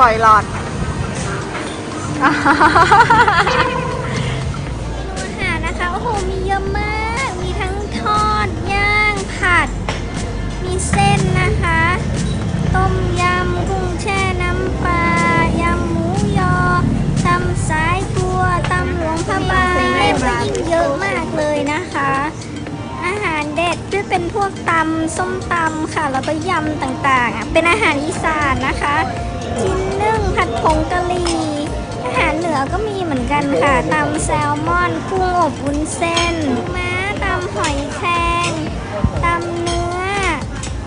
ปล่อยหลอด อาหารนะคะ โอ้โห มีเยอะมาก มีทั้งทอด ย่าง ผัด มีเส้นนะคะ ต้มยำ กุ้งแช่น้ำปลา ยำหมูยอตำสายบัวตำหลวงพระบางเล่นก็ยิ่งเยอะมากเลยนะคะ อาหารเด็ดด้วยเป็นพวกตำส้มตำค่ะ แล้วก็ยำต่างๆอะเป็นอาหารอีสานนะคะ ชิ้นนึ่งผัดผงกะหรี่อาหารเหนือก็มีเหมือนกันค่ะตำแซลมอนกุ้งอบวุ้นเส้นม้าตำหอยแครงตำเนื้อ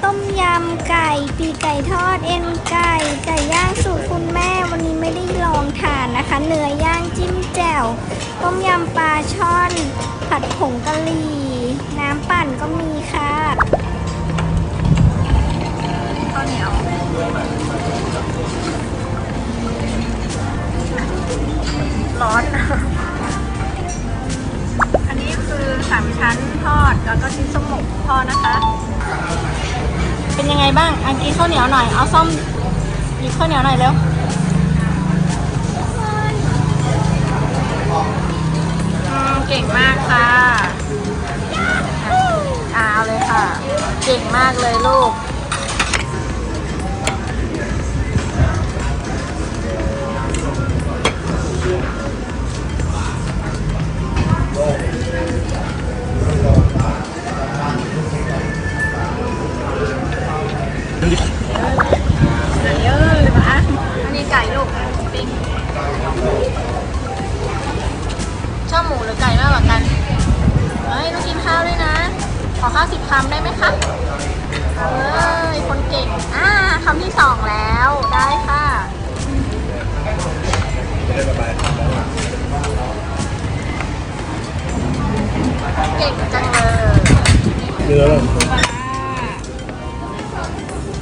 ต้มยำไก่ ปีกไก่ทอดเอ็นไก่ไก่ย่างสูตรคุณแม่วันนี้ไม่ได้ลองทานนะคะ เนื้อย่างจิ้มแจ่ว ต้มยำปลาช่อน ข้าวเหนียวหน่อย เอาส้มหยิบข้าวเหนียวหน่อยเร็วอืมเก่งมากค่ะอ่าเอาเลยค่ะ เก่งมากเลยลูก ปิ้งชอบหมูหรือไก่มากกว่ากันเฮ้ยต้องกินข้าวด้วยนะ ขอข้าวสิบคำได้ไหมคะเอาเลยคนเก่ง อ่าคำที่สองแล้วได้ค่ะเก่งจังเลยเนื้อแล้ว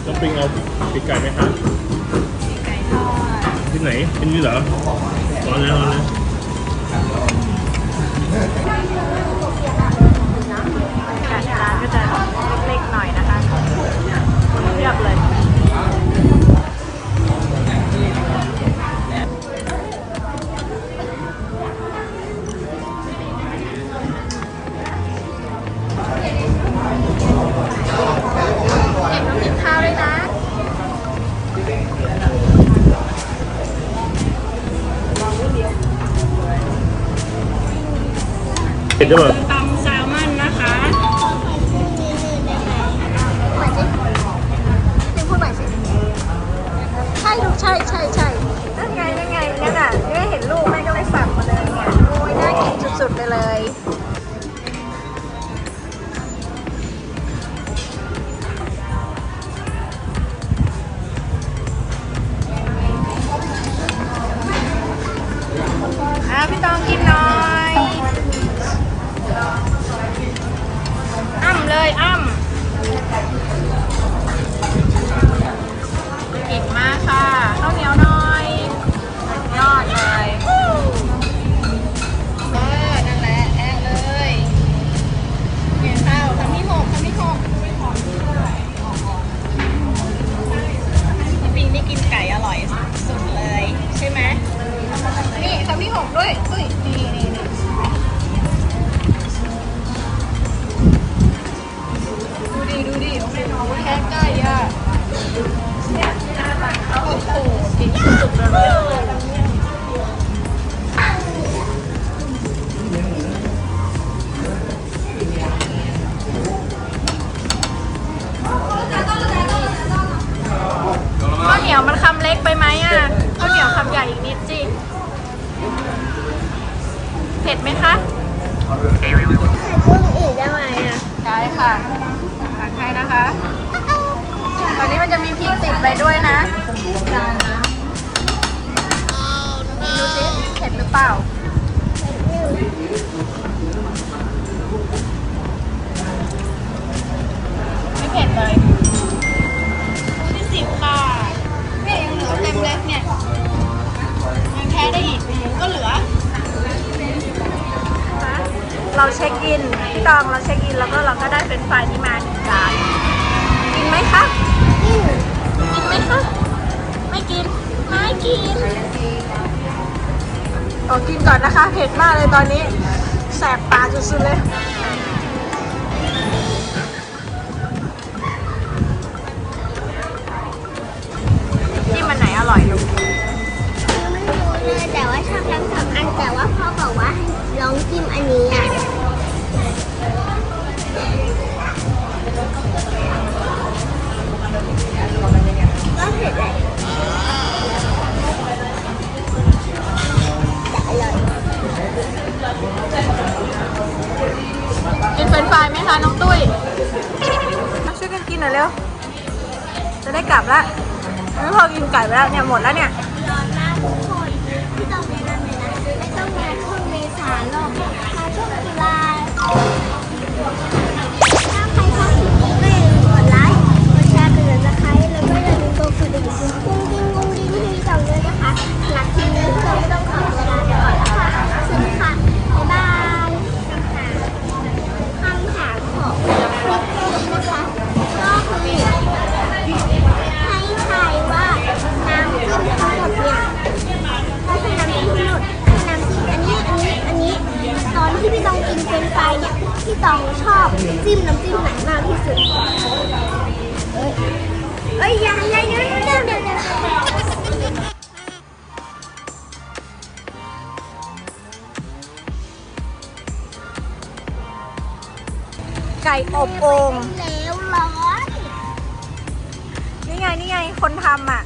ต้องปิ้งเอาปีกไก่ไหมคะปีกไก่ทอ ดที่ไหนที่นี่เห เห็นได้ป่ะตำแซลมอนนะคะพี่พูดใหม่สิใช่ลูกใช่ใช่ใช่นั่นไงนั่นไงนั่นอะแม่เห็นลูกแม่ก็เลยสั่งมาเลยเนี่ยโอ้ยน่ากินสุดๆไปเลยอะพี่ตองกินหน่อย เลยอ้ำเก่งมากค่ะ ผ็ดไหมคะกุ้งอีกได้ไหมอะได้ค่ะตักให้นะคะ ตอนนี้มันจะมีพริกติดไปด้วยนะดูสิเผ็ดหรือเปล่า เราเช็คอินพี่ตองเราเช็คอินแล้วก็เราก็ได้เป็นไฟรายที่มาหนึ่งจานกินไหมคะกินไหมคะไม่กินไม่กินขอกินก่อนนะคะเผ็ดมากเลยตอนนี้แสบปากสุดๆเลยที่มันไหนอร่อยลูกไม่รู้เลยแต่ว่าชอบทั้งสองอันแต่ว่าพ่อบอกว่าให้ลองจิ้มอันนี้อะ เผ็ดเลยแต่อร่อยกินเฟรนฟรายไหมคะน้องตุ้ยมาช่วยกันกินหน่อยเร็ว จะได้กลับละไม่พอกินไก่ไปแล้วเนี่ยหมดแล้วเนี่ยร้อนมากทุกคนที่ต้องแนะนเลยนะไม่ต้องงาช่วงเมษาหรอกมาช่วงตุลา อบจิ้มน้ำจิ้มไหนมากที่สุด เอ้ยเอ้ยอย่าอย่าเดี๋ยวเดี๋ยวเดี๋ยวเดี๋ยวไก่อบโอ่งแล้วร้อนนี่ไง นี่ไง คนทำอะ